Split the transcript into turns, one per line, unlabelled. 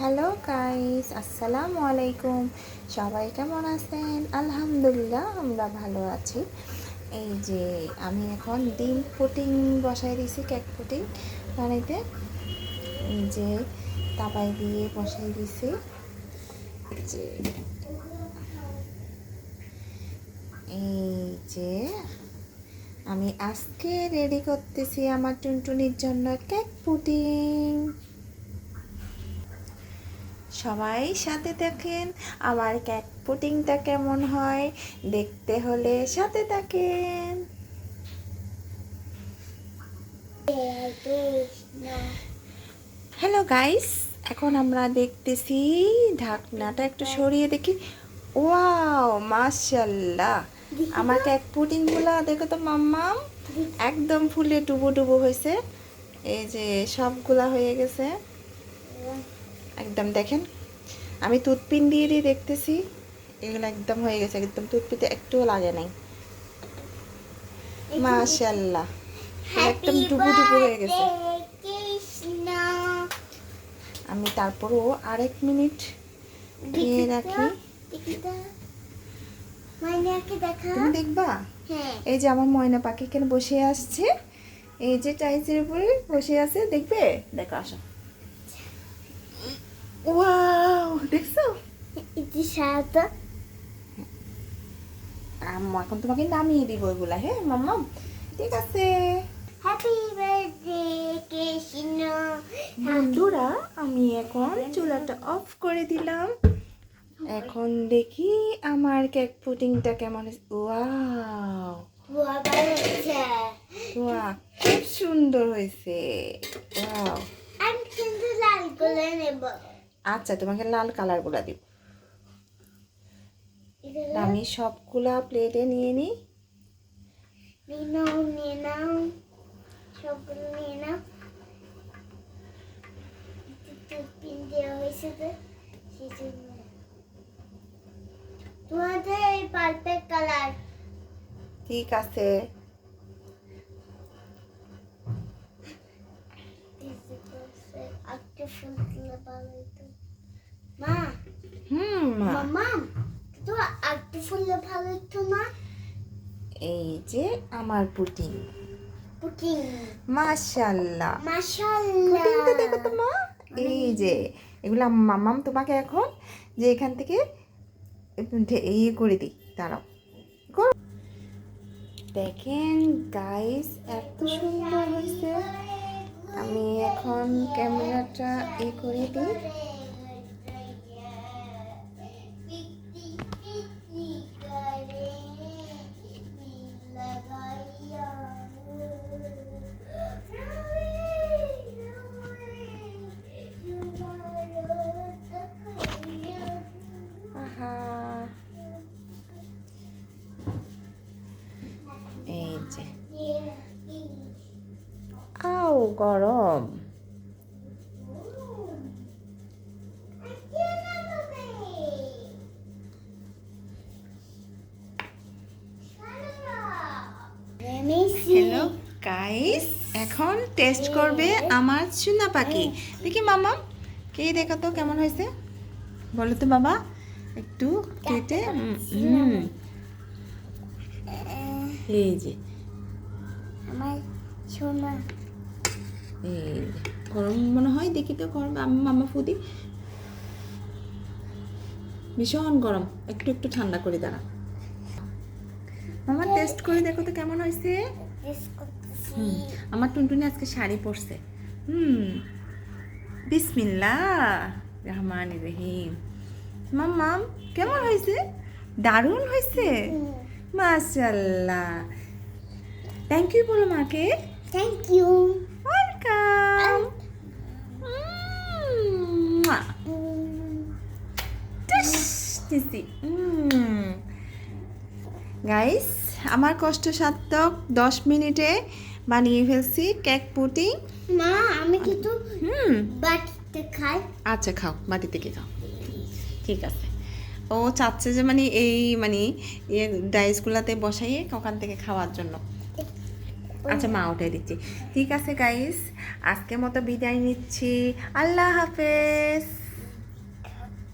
Hello guys আসসালামু আলাইকুম সবাই কেমন আছেন? আলহামদুলিল্লাহ, আমরা ভালো আছি। এই যে, আমি এখন ডিম পুটিং বসাই দিয়েছি, কেক পুটিং। বানাইতে এই যে, তাপাই দিয়ে বসাই দিয়েছি। যে, এই যে, আমি আজকে রেডি করতেছি আমার টুনটুনির জন্য কেক পুটিং। সবাই সাথে দেখেন আমার কেক পুটিংটা কেমন হয় দেখতে হলে সাথে থাকেন। হ্যালো গাইস এখন আমরা দেখতেছি ঢাকনাটা একটু সরিয়ে দেখি। ওয়াও মাশাল্লাহ আমার কেক পুডিংগুলো দেখো তো মাম্মাম, একদম ফুলে ডুবো ডুবো হয়েছে। এই যে সবগুলা হয়ে গেছে। একদম দেখেন আমি টুথপিন দিয়ে দিয়ে দেখতেছি এগুলো একদম হয়ে গেছে একদম টুথপিতে একটুও লাগে নাই। মাশাল্লাহ একদম ডুবু ডুবু হয়ে গেছে। আমি তারপরও আরেক মিনিট দিয়ে রাখি। তুমি দেখবা? এই যে আমার ময়না পাখি কেন বসে আসছে এই যে টাইসের উপরে বসে আছে দেখবে? দেখো আসো। ওয়াও দেখছ? আম্মু এখন তোমাকে নামিয়ে দিব এগুলা হ্যাঁ মাম্মা? ঠিক আছে।
হ্যাপি বার্থডে কৃষ্ণ
বন্ধুরা আমি এখন চুলাটা অফ করে দিলাম। এখন দেখি আমার কেক পুডিংটা কেমন ওয়াও ওয়া খুব সুন্দর হয়েছে। ওয়াও
আমি কিন্তু লাল করে নেব।
আচ্ছা তোমাকে লাল কালারগুলা দিব আমি সবগুলা প্লেটে নিয়ে নিই।
নিয়ে নাও সবগুলো নিয়ে নাও। পিন দেওয়া হয়েছে তো সেই জন্য তোমাদের এই কালার
ঠিক আছে।
একটা ফুল ভালো হতো মা।
হুম মা।
মামা তো একটা ফুললে ভালো না?
এই যে আমার পুটিং
পুটিং মাশাআল্লাহ
পুটিংটা দেখো তো মা। এই যে এগুলো মামাম তোমাকে এখন যে এখান থেকে ইয়ে করে দিই। দাঁড়াও। দেখেন গাইস এত সুন্দর হয়েছে। আমি এখন ক্যামেরাটা এ করে দিই। গরম। হ্যালো গাইস এখন টেস্ট করবে আমার চুনা পাখি। দেখি মামা কে দেখো তো কেমন হয়েছে? বলো তো বাবা একটু কেটে হুম। এই যে।
আমার সোনা।
গরম মনে হয় দেখি তো গরম আমি মামা ফুদি। ভীষণ গরম একটু একটু ঠান্ডা করে দাঁড়া। মামা টেস্ট করে দেখো তো কেমন হয়েছে। হুম আমার টুনটুনি আজকে শাড়ি পরছে। হুম বিসমিল্লা রহমান রহিম। মাম্মাম কেমন হয়েছে? দারুণ হয়েছে? মাশাল্লাহ থ্যাংক ইউ বলো মাকে।
থ্যাংক ইউ
ওয়েলকাম গাইস আমার কষ্ট সার্থক দশ মিনিটে বানিয়ে ফেলছি কেক পুটিং।
মা আমি কিন্তু
হুম।
বাটিতে খাই।
আচ্ছা খাও মাটি থেকে খাও? ঠিক আছে। ও চাচ্ছে যে মানে এই মানে ইয়ে ডাইসগুলাতে বসাইয়ে ওখান থেকে খাওয়ার জন্য। আচ্ছা মা উঠে দিচ্ছি। ঠিক আছে গাইস আজকের মতো বিদায় নিচ্ছি। আল্লাহ হাফেজ।